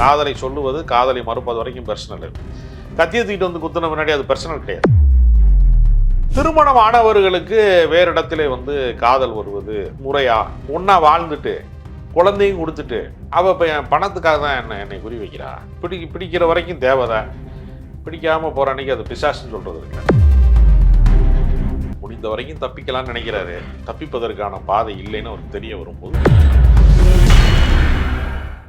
காதலை சொல்லுவது காதலை மறுப்பது வரைக்கும் பர்சனல் கத்தியை தூக்கிட்டு வந்து குத்தின முன்னாடி அது பர்சனல் கிடையாது. திருமணம் ஆனவர்களுக்கு வேறு இடத்துல வந்து காதல் வருவது முறையா? ஒன்றா வாழ்ந்துட்டு குழந்தையும் கொடுத்துட்டு அவள் இப்போ என் பணத்துக்காக தான் என்ன என்னை குறி வைக்கிறா? பிடி பிடிக்கிற வரைக்கும் தேவைதான். பிடிக்காமல் போகிற அன்னைக்கு அது பிசாசுன்னு சொல்கிறது இல்லை. முடிந்த வரைக்கும் தப்பிக்கலாம்னு நினைக்கிறாரு. தப்பிப்பதற்கான பாதை இல்லைன்னு அவருக்கு தெரிய வரும்போது.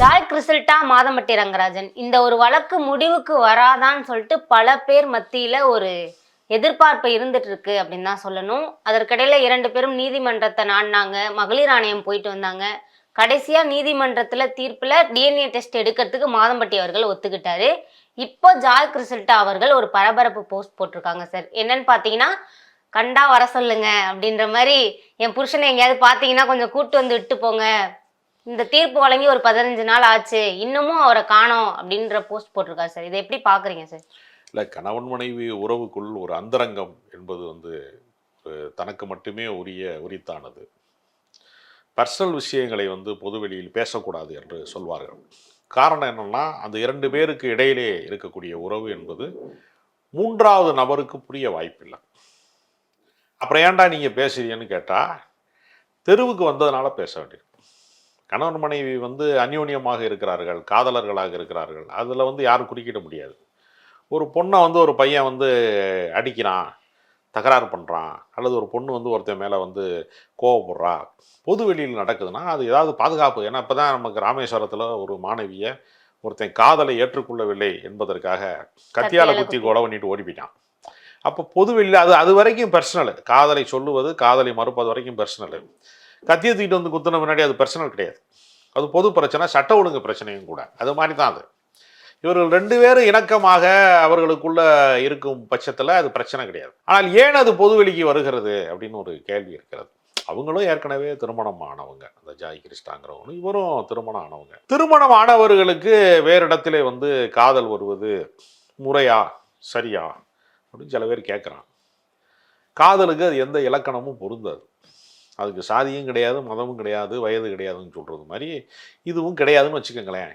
ஜாய் கிறிசல்டா மாதம்பட்டி ரங்கராஜன். இந்த ஒரு வழக்கு முடிவுக்கு வராதான்னு சொல்லிட்டு பல பேர் மத்தியில ஒரு எதிர்பார்ப்பு இருந்துட்டு இருக்கு அப்படின்னு தான் சொல்லணும். அதற்கிடையில இரண்டு பேரும் நீதிமன்றத்தை நாடினாங்க. மகளிர் ஆணையம் போயிட்டு வந்தாங்க. கடைசியா நீதிமன்றத்துல தீர்ப்புல டிஎன்ஏ டெஸ்ட் எடுக்கிறதுக்கு மாதம்பட்டி அவர்கள் ஒத்துக்கிட்டாரு. இப்போ ஜாய் கிறிசல்டா அவர்கள் ஒரு பரபரப்பு போஸ்ட் போட்டிருக்காங்க சார். என்னன்னு பார்த்தீங்கன்னா கண்டா வர சொல்லுங்க அப்படின்ற மாதிரி என் புருஷனை எங்கேயாவது பார்த்தீங்கன்னா கொஞ்சம் கூட்டு வந்து விட்டு போங்க. இந்த தீர்ப்பு வழங்கி ஒரு பதினஞ்சு நாள் ஆச்சு இன்னமும் அவரை காணோம் அப்படின்ற போஸ்ட் போட்டிருக்காரு சார். இதை எப்படி பாக்குறீங்க சார்? இல்லை கணவன் மனைவி உறவுக்குள் ஒரு அந்தரங்கம் என்பது வந்து தனக்கு மட்டுமே உரிய உரித்தானது. பர்சனல் விஷயங்களை வந்து பொதுவெளியில் பேசக்கூடாது என்று சொல்வார்கள். காரணம் என்னன்னா அந்த இரண்டு பேருக்கு இடையிலே இருக்கக்கூடிய உறவு என்பது மூன்றாவது நபருக்கு புரிய வாய்ப்பில்லை. அப்புறம் ஏன்டா நீங்கள் பேசுறீங்கன்னு கேட்டால் தெருவுக்கு வந்ததுனால பேச வேண்டியது கணவன் மனைவி வந்து அந்யோன்யமாக இருக்கிறார்கள் காதலர்களாக இருக்கிறார்கள். அதில் வந்து யாரும் குறுக்கிட முடியாது. ஒரு பொண்ணை வந்து ஒரு பையன் வந்து அடிக்கிறான் தகராறு பண்ணுறான் அல்லது ஒரு பொண்ணு வந்து ஒருத்தன் மேலே வந்து கோவப்படுறா. பொது வெளியில் நடக்குதுன்னா அது ஏதாவது பாதுகாப்பு. ஏன்னா இப்போ தான் நமக்கு ராமேஸ்வரத்தில் ஒரு மாணவியை ஒருத்தன் காதலை ஏற்றுக்கொள்ளவில்லை என்பதற்காக கத்தியால கத்தியால குத்தி குத்தி. கொலை பண்ணிட்டு ஓடி போயிட்டான் அப்போ பொது வெளியில் அது அது வரைக்கும் பர்சனல் காதலை சொல்லுவது காதலை மறுப்பது வரைக்கும் பர்சனல் கத்தியை தூக்கிட்டு வந்து குத்துன முன்னாடி அது பர்சனல் கிடையாது. அது பொது பிரச்சனை சட்ட ஒழுங்கு பிரச்சனையும் கூட. அது மாதிரி தான் அது. இவர்கள் ரெண்டு பேரும் இணக்கமாக அவர்களுக்குள்ள இருக்கும் பட்சத்தில் அது பிரச்சனை கிடையாது. ஆனால் ஏன் அது பொதுவெளிக்கு வருகிறது அப்படின்னு ஒரு கேள்வி இருக்கிறது. அவங்களும் ஏற்கனவே திருமணம் ஆனவங்க. அந்த ஜாய் கிறிஸ்டாங்கிறவங்களும் இவரும் திருமணம் ஆனவங்க. திருமணம் ஆனவர்களுக்கு வேறு இடத்திலே வந்து காதல் வருவது முறையா சரியா அப்படின்னு சில பேர் கேட்குறான் காதலுக்கு அது எந்த இலக்கணமும் பொருந்தாது. அதுக்கு சாதியும் கிடையாது மதமும் கிடையாது வயது கிடையாதுன்னு சொல்கிறது மாதிரி இதுவும் கிடையாதுன்னு வச்சுக்கோங்களேன்.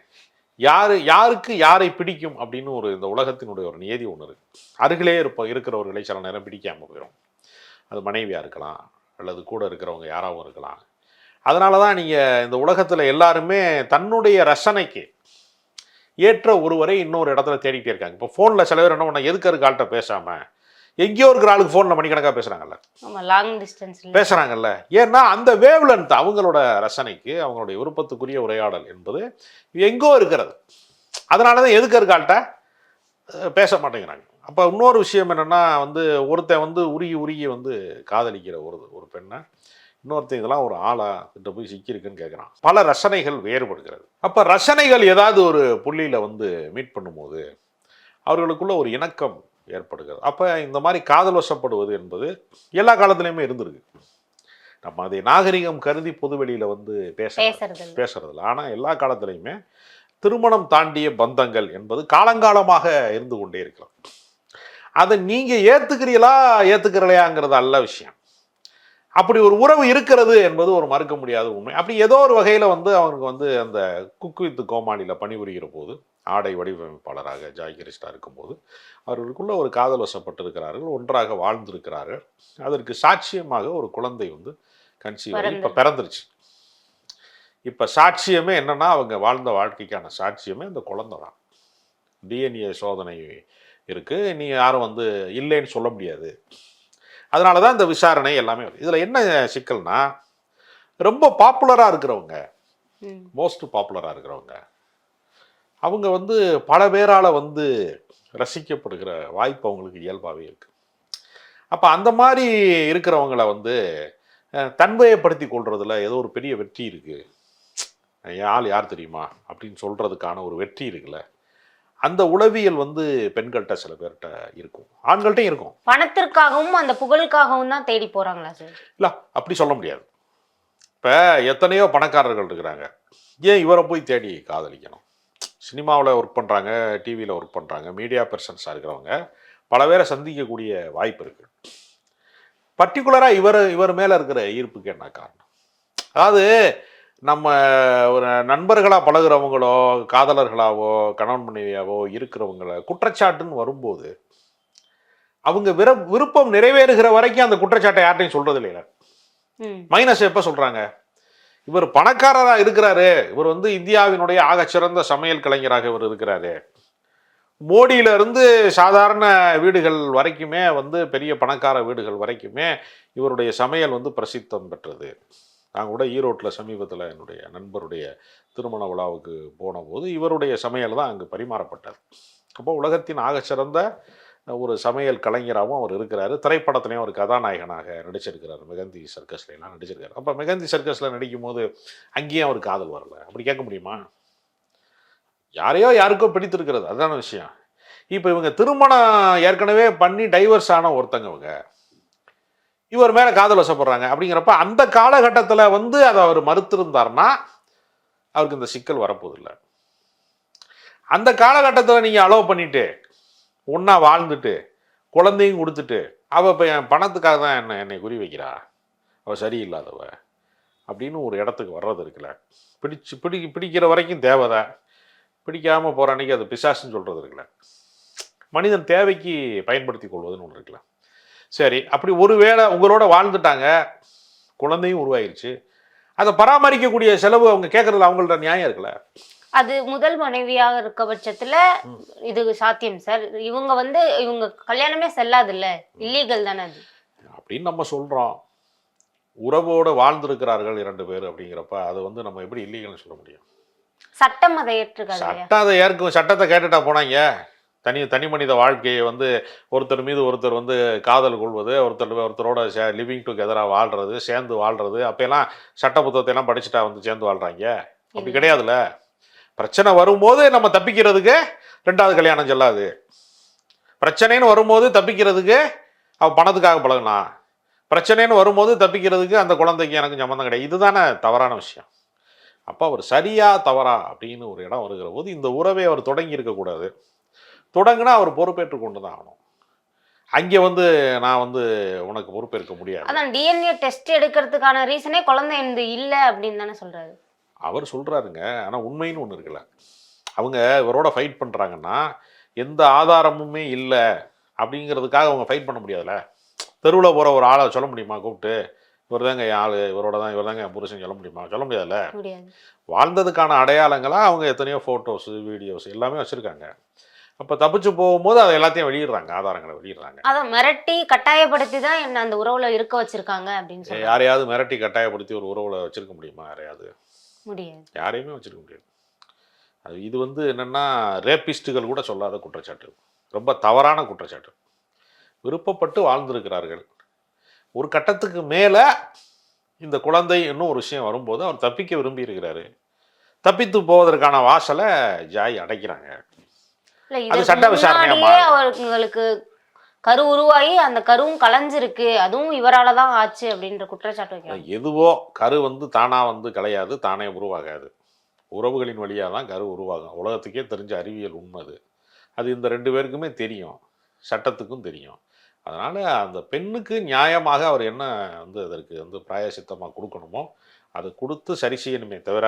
யார் யாருக்கு யாரை பிடிக்கும் அப்படின்னு ஒரு இந்த உலகத்தினுடைய ஒரு நியதி ஒன்று இருக்குது அருகிலே இருப்ப இருக்கிறவர்களை சில நேரம் பிடிக்காமல் போயிடும் அது மனைவியாக இருக்கலாம் அல்லது கூட இருக்கிறவங்க யாராகவும் இருக்கலாம். அதனால தான் நீங்கள் இந்த உலகத்தில் எல்லாருமே தன்னுடைய ரசனைக்கு ஏற்ற ஒருவரை இன்னொரு இடத்துல தேடிக்கிட்டே இருக்காங்க. இப்போ ஃபோனில் சில பேர் என்ன பண்ண எதுக்கு இருக்கால்கிட்ட பேசாமல் எங்கேயோ இருக்கிற ஆளுக்கு ஃபோனில் மணிக்கணக்காக பேசுகிறாங்கல்ல லாங் டிஸ்டன்ஸ்ல பேசுகிறாங்கல்ல ஏன்னா அந்த வேவ் லென்த் அவங்களோட ரசனைக்கு அவங்களுடைய விருப்பத்துக்குரிய உரையாடல் என்பது எங்கோ இருக்கிறது. அதனால தான் எதுக்கு இருக்காள்கிட்ட பேச மாட்டேங்கிறாங்க. அப்போ இன்னொரு விஷயம் என்னென்னா வந்து ஒருத்தன் வந்து உருகி உருகி வந்து காதலிக்கிற ஒரு ஒரு பெண்ணை இன்னொருத்தன் இதெல்லாம் ஒரு ஆளா கிட்ட போய் சிக்கியிருக்குன்னு கேட்குறான் பல ரசனைகள் வேறுபடுகிறது. அப்போ ரசனைகள் ஏதாவது ஒரு புள்ளியில் வந்து மீட் பண்ணும்போது அவர்களுக்குள்ள ஒரு இணக்கம் ஏற்படுகிறது. அப்போ இந்த மாதிரி காதல் வசப்படுவது என்பது எல்லா காலத்துலேயுமே இருந்திருக்கு. நம்ம அதை நாகரிகம் கருதி பொதுவெளியில் வந்து பேச. பேசுறதில்ல. ஆனால் எல்லா காலத்துலையுமே திருமணம் தாண்டிய பந்தங்கள் என்பது காலங்காலமாக இருந்து கொண்டே இருக்கலாம் அதை நீங்கள் ஏற்றுக்கிறீங்களா ஏற்றுக்கிறலையாங்கிறது அல்ல விஷயம். அப்படி ஒரு உறவு இருக்கிறது என்பது ஒரு மறுக்க முடியாத உண்மை. அப்படி ஏதோ ஒரு வகையில் வந்து அவனுக்கு வந்து அந்த குக்கு வித்து கோமாளியில் பணிபுரிகிற போது ஆடை வடிவமைப்பாளராக ஜாய் கிரிஸ்டா இருக்கும்போது அவர்களுக்குள்ள ஒரு காதல் வசப்பட்டிருக்கிறார்கள் ஒன்றாக வாழ்ந்திருக்கிறார்கள். அதற்கு சாட்சியமாக ஒரு குழந்தை வந்து கன்சீவ் இப்போ. பிறந்துருச்சு. இப்போ சாட்சியமே என்னன்னா அவங்க வாழ்ந்த வாழ்க்கைக்கான சாட்சியமே இந்த குழந்தை தான். டிஎன்ஏ சோதனை இருக்கு. நீ யாரும் வந்து இல்லைன்னு சொல்ல முடியாது. அதனால தான் இந்த விசாரணை எல்லாமே இதில் என்ன சிக்கல்னா ரொம்ப பாப்புலராக இருக்கிறவங்க. மோஸ்ட் பாப்புலராக இருக்கிறவங்க அவங்க வந்து பல பேரால் வந்து ரசிக்கப்படுகிற வாய்ப்பு அவங்களுக்கு இயல்பாகவே இருக்கு. அப்போ அந்த மாதிரி இருக்கிறவங்கள வந்து தன்மையப்படுத்தி கொள்றதுல ஏதோ ஒரு பெரிய வெற்றி இருக்கு. என் ஆள் யார் தெரியுமா? அப்படின்னு சொல்றதுக்கான ஒரு வெற்றி இருக்குல்ல. அந்த உளவியல் வந்து பெண்கள்கிட்ட சில பேர்கிட்ட இருக்கும். ஆண்கள்கிட்டையும் இருக்கும். பணத்திற்காகவும் அந்த புகழுக்காகவும் தான் தேடி போறாங்களா சார்? இல்லை அப்படி சொல்ல முடியாது. இப்போ எத்தனையோ பணக்காரர்கள் இருக்கிறாங்க. ஏன் இவரை போய் தேடி காதலிக்கணும்? சினிமாவில் ஒர்க் பண்ணுறாங்க டிவியில் ஒர்க் பண்ணுறாங்க மீடியா பர்சன்ஸாக இருக்கிறவங்க பல பேரை சந்திக்கக்கூடிய வாய்ப்பு இருக்குது பர்டிகுலராக இவர் இவர் மேலே இருக்கிற ஈர்ப்புக்கு என்ன காரணம்? அதாவது நம்ம ஒரு நண்பர்களாக பழகுறவங்களோ காதலர்களாவோ கணவன் மனைவியாவோ இருக்கிறவங்கள குற்றச்சாட்டுன்னு வரும்போது அவங்க விர விருப்பம் நிறைவேறுகிற வரைக்கும் அந்த குற்றச்சாட்டை யார்ட்டையும் சொல்றது இல்லைல ம். மைனஸ் எப்போ சொல்றாங்க? இவர் பணக்காரராக இருக்கிறாரு. இவர் வந்து இந்தியாவினுடைய ஆகச்சிறந்த சமையல் கலைஞராக இவர் இருக்கிறாரு. மோடியில இருந்து சாதாரண வீடுகள் வரைக்குமே வந்து பெரிய பணக்கார வீடுகள் வரைக்குமே இவருடைய சமையல் வந்து பிரசித்தம் பெற்றது. நான் கூட ஈரோட்டில் சமீபத்தில் என்னுடைய நண்பருடைய திருமண விழாவுக்கு போனபோது இவருடைய சமையல் தான் அங்கு பரிமாறப்பட்டது. அப்போ உலகத்தின் ஆகச்சிறந்த ஒரு சமையல் கலைஞராகவும் அவர் இருக்கிறாரு. திரைப்படத்துலையும் ஒரு கதாநாயகனாக நடிச்சிருக்கிறார். மெகந்தி சர்க்கஸ்லாம் நடிச்சிருக்காரு. அப்போ மெகந்தி சர்க்கஸில் நடிக்கும் போது அங்கேயும் அவர் காதல் வரல. அப்படி கேட்க முடியுமா? யாரையோ யாருக்கோ பிடித்திருக்கிறது. அதுதான விஷயம். இப்போ இவங்க திருமணம் ஏற்கனவே பண்ணி டைவர்ஸ் ஆன ஒருத்தங்க இவங்க இவர் மேலே காதல் வசப்படுறாங்க. அப்படிங்கிறப்ப அந்த காலகட்டத்தில் வந்து அதை அவர் மறுத்திருந்தார்னா அவருக்கு இந்த சிக்கல் வரப்போதில்லை அந்த காலகட்டத்தில் நீங்கள் அலோவ் பண்ணிவிட்டு ஒன்றா வாழ்ந்துட்டு குழந்தையும் கொடுத்துட்டு அவள் இப்போ என் பணத்துக்காக தான் என்னை என்னை குறி வைக்கிறா? அவள் சரியில்லாதவ. அப்படின்னு ஒரு இடத்துக்கு வர்றது இருக்குல்ல. பிடிச்சு பிடி பிடிக்கிற வரைக்கும் தேவதை பிடிக்காமல் போகிற அன்னைக்கு அது பிசாசுன்னு சொல்கிறது இருக்குல்ல. மனிதன் தேவைக்கு பயன்படுத்தி கொள்வதுன்னு ஒன்று இருக்குல்ல. சரி அப்படி ஒருவேளை உங்களோட வாழ்ந்துட்டாங்க குழந்தையும் உருவாயிருச்சு. அதை பராமரிக்கக்கூடிய செலவு அவங்க கேட்குறதுல அவங்கள்ட்ட நியாயம் இருக்குல்ல. அது முதல் மனைவியாக இருக்க பட்சத்துல இது சாத்தியம் சார். இவங்க வந்து இவங்க கல்யாணமே செல்லாதுல்ல. இல்லீகல் தானே அது. அப்படின்னு நம்ம சொல்கிறோம் உறவோடு வாழ்ந்திருக்கிறார்கள் இரண்டு பேர் அப்படிங்கிறப்ப அது வந்து நம்ம எப்படி இல்லீகல்னு சொல்ல முடியும்? சட்டம் அதை ஏற்றுக்காது சட்டம் அதை ஏற்கும் சட்டத்தை கேட்டுட்டா போனாங்க. தனி தனி மனித வாழ்க்கையை வந்து ஒருத்தர் மீது ஒருத்தர் வந்து காதல் கொள்வது ஒருத்தர் ஒருத்தரோட லிவிங் டுகெதராக வாழ்றது சேர்ந்து வாழ்றது அப்போல்லாம் சட்ட புத்தகத்தை எல்லாம் படிச்சுட்டா வந்து சேர்ந்து வாழ்றாங்க? அப்படி. கிடையாதுல்ல? பிரச்சனை வரும்போது நம்ம தப்பிக்கிறதுக்கு ரெண்டாவது கல்யாணம் செல்லாது. பிரச்சனைன்னு வரும்போது தப்பிக்கிறதுக்கு அவ பணத்துக்காக பழகுனா பிரச்சனைன்னு வரும்போது தப்பிக்கிறதுக்கு அந்த குழந்தைக்கு எனக்கு சம்மந்தம் கிடையாது. இதுதானே தவறான விஷயம். அப்போ அவர் சரியா தவறா அப்படின்னு ஒரு இடம் வருகிற போது இந்த உறவை அவர் தொடங்கி இருக்கக்கூடாது தொடங்கினா அவர் பொறுப்பேற்று கொண்டு தான் ஆகணும். அங்கே வந்து நான் வந்து உனக்கு பொறுப்பேற்க முடியாது. அதான் டிஎன்ஏ டெஸ்ட் எடுக்கிறதுக்கான ரீசனே குழந்தை இந்த இல்லை அப்படின்னு தானே சொல்கிறாரு அவர் சொல்கிறாருங்க ஆனால் உண்மைன்னு ஒன்று இருக்குல்ல. அவங்க இவரோட ஃபைட் பண்ணுறாங்கன்னா எந்த ஆதாரமுமே இல்லை அப்படிங்கிறதுக்காக அவங்க ஃபைட் பண்ண முடியாதுல்ல. தெருவில் போகிற ஒரு ஆளை சொல்ல முடியுமா? கூப்பிட்டு இவர் தாங்க என் ஆள் இவரோட தான் இவர் தாங்க என் புருஷன் சொல்ல முடியுமா? சொல்ல முடியாதுல்ல. முடியாது. வாழ்ந்ததுக்கான அடையாளங்களாக அவங்க எத்தனையோ ஃபோட்டோஸு வீடியோஸ் எல்லாமே வச்சுருக்காங்க. அப்போ தப்பிச்சு போகும்போது அதை எல்லாத்தையும் வெளியிடுறாங்க ஆதாரங்களை வெளியிடுறாங்க. அதான் மிரட்டி கட்டாயப்படுத்தி தான் என்ன அந்த உறவுல இருக்க வச்சிருக்காங்க அப்படின்னு சொல்ல யாரையாவது மிரட்டி கட்டாயப்படுத்தி ஒரு உறவுல வச்சிருக்க முடியுமா? யாரையாவது. முடியாது. யாரையுமே வச்சிருக்க முடியாது. அது இது வந்து என்னென்னா ரேப்பிஸ்ட்டுகள் கூட சொல்லாத குற்றச்சாட்டு. ரொம்ப தவறான குற்றச்சாட்டு. விருப்பப்பட்டு வாழ்ந்திருக்கிறார்கள். ஒரு கட்டத்துக்கு மேலே இந்த குழந்தை இன்னும் ஒரு விஷயம் வரும்போது அவர் தப்பிக்க விரும்பி இருக்கிறாரு தப்பித்து போவதற்கான வாசலை ஜாய் அடைக்கிறாங்க. அது சட்ட விசாரணையா. அவங்களுக்கு கரு உருவாகி அந்த கருவும் கலைஞ்சிருக்கு. அதுவும் இவரால் தான் ஆச்சு அப்படின்ற குற்றச்சாட்டு வைக்கிறாங்க. எதுவோ கரு வந்து தானாக வந்து கலையாது தானே உருவாகாது. உறவுகளின் வழியாக தான் கரு உருவாகும். உலகத்துக்கே தெரிஞ்ச அறிவியல் உண்மை அது. அது இந்த ரெண்டு பேருக்குமே தெரியும். சட்டத்துக்கும் தெரியும். அதனால் அந்த பெண்ணுக்கு நியாயமாக அவர் என்ன வந்து அதற்கு வந்து பிராயசித்தமாக கொடுக்கணுமோ அதை கொடுத்து சரி செய்யணுமே தவிர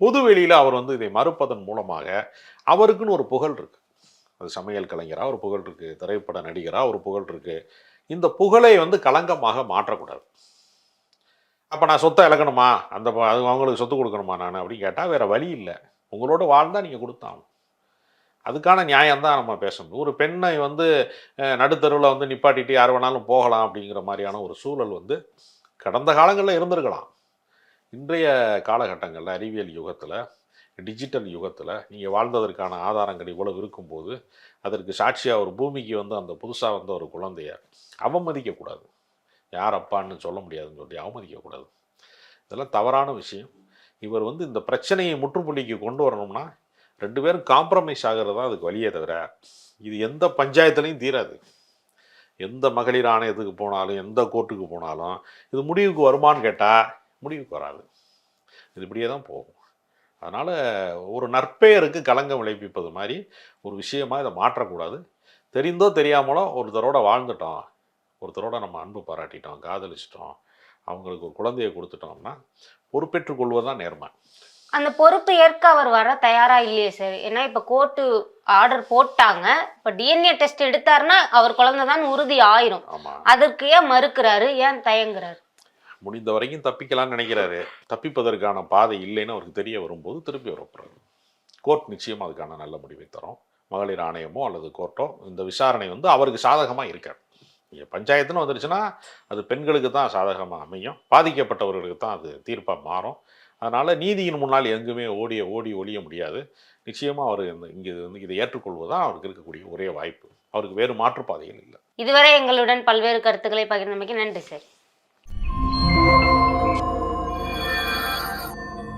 பொது வெளியில் அவர் வந்து இதை மறுப்பதன் மூலமாக அவருக்குன்னு ஒரு புகழ் இருக்குது அது சமையல் கலைஞராக ஒரு புகழ் இருக்கு திரைப்பட நடிகராக ஒரு புகழ் இருக்கு இந்த புகழை வந்து களங்கமாக மாற்றக்கூடாது. அப்போ நான் சொத்தை இழக்கணுமா? அந்த ப- அது அவங்களுக்கு சொத்து கொடுக்கணுமா நான்? அப்படின்னு கேட்டால் வேறு வழி இல்லை. உங்களோட வாழ்ந்தால் நீங்கள் கொடுத்தாகணும். அதுக்கான நியாயம் தான் நம்ம பேசணும். ஒரு பெண்ணை வந்து நடுத்தருவில் வந்து நிப்பாட்டிட்டு யார் வேணாலும் போகலாம் அப்படிங்கிற மாதிரியான ஒரு சூழல் வந்து கடந்த காலங்களில் இருந்திருக்கலாம். இன்றைய காலகட்டங்களில் அறிவியல் யுகத்தில் டிஜிட்டல் யுகத்தில் நீங்கள் வாழ்ந்ததற்கான ஆதாரங்கள் இவ்வளவு இருக்கும்போது அதற்கு சாட்சியாக ஒரு பூமிக்கு வந்து அந்த புதுசாக வந்த ஒரு குழந்தைய அவமதிக்கக்கூடாது. யார் அப்பான்னு சொல்ல முடியாதுன்னு சொல்லி அவமதிக்கக்கூடாது. இதெல்லாம் தவறான விஷயம். இவர் வந்து இந்த பிரச்சனையை முற்றுப்புள்ளிக்கு கொண்டு வரணும்னா ரெண்டு பேரும் காம்ப்ரமைஸ் ஆகிறது தான் அதுக்கு வழியே தவிர இது எந்த பஞ்சாயத்துலையும் தீராது. எந்த மகளிர் ஆணையத்துக்கு போனாலும் எந்த கோர்ட்டுக்கு போனாலும் இது முடிவுக்கு வருமான்னு கேட்டால் முடிவுக்கு வராது. இது இப்படியே தான் போகும். அதனால் ஒரு நற்பெயருக்கு களங்கம் விளைவிப்பது மாதிரி ஒரு விஷயமா இதை மாற்றக்கூடாது. தெரிந்தோ தெரியாமலோ ஒருத்தரோட வாழ்ந்துட்டோம் ஒருத்தரோட நம்ம அன்பு பாராட்டிட்டோம் காதலிச்சிட்டோம் அவங்களுக்கு ஒரு குழந்தையை கொடுத்துட்டோம்னா பொறுப்பேற்றுக் கொள்வது தான் நேர்மை. அந்த பொறுப்பு ஏற்க அவர் வர தயாரா இல்லையே சார். ஏன்னா இப்ப கோர்ட்டு ஆர்டர் போட்டாங்க. இப்ப டிஎன்ஏ டெஸ்ட் எடுத்தாருன்னா அவர் குழந்தை தான் உறுதி ஆயிரும். ஆமாம் அதற்கு ஏன் மறுக்கிறாரு ஏன் தயங்குறாரு? முடிந்த வரைக்கும் தப்பிக்கலாம்னு நினைக்கிறாரு. தப்பிப்பதற்கான பாதை இல்லைன்னு அவருக்கு தெரிய வரும்போது திருப்பி வரப்போறாரு கோர்ட் நிச்சயம் அதுக்கான நல்ல முடிவை தரும். மகளிர் ஆணையமோ அல்லது கோர்ட்டோ இந்த விசாரணை வந்து அவருக்கு சாதகமாக இருக்காது. இங்கே பஞ்சாயத்துன்னு வந்துருச்சுன்னா அது பெண்களுக்கு தான் சாதகமாக அமையும். பாதிக்கப்பட்டவர்களுக்கு தான் அது தீர்ப்பாக மாறும். அதனால் நீதியின் முன்னால் எங்குமே ஓடிய ஓடி ஒழிய முடியாது. நிச்சயமாக அவர் இந்த இங்கே வந்து இதை ஏற்றுக்கொள்வதுதான் அவருக்கு இருக்கக்கூடிய ஒரே வாய்ப்பு. அவருக்கு வேறு மாற்றுப்பாதைகள் இல்லை. இதுவரை எங்களுடன் பல்வேறு கருத்துக்களை பகிர்ந்தமைக்கு நன்றி சார்.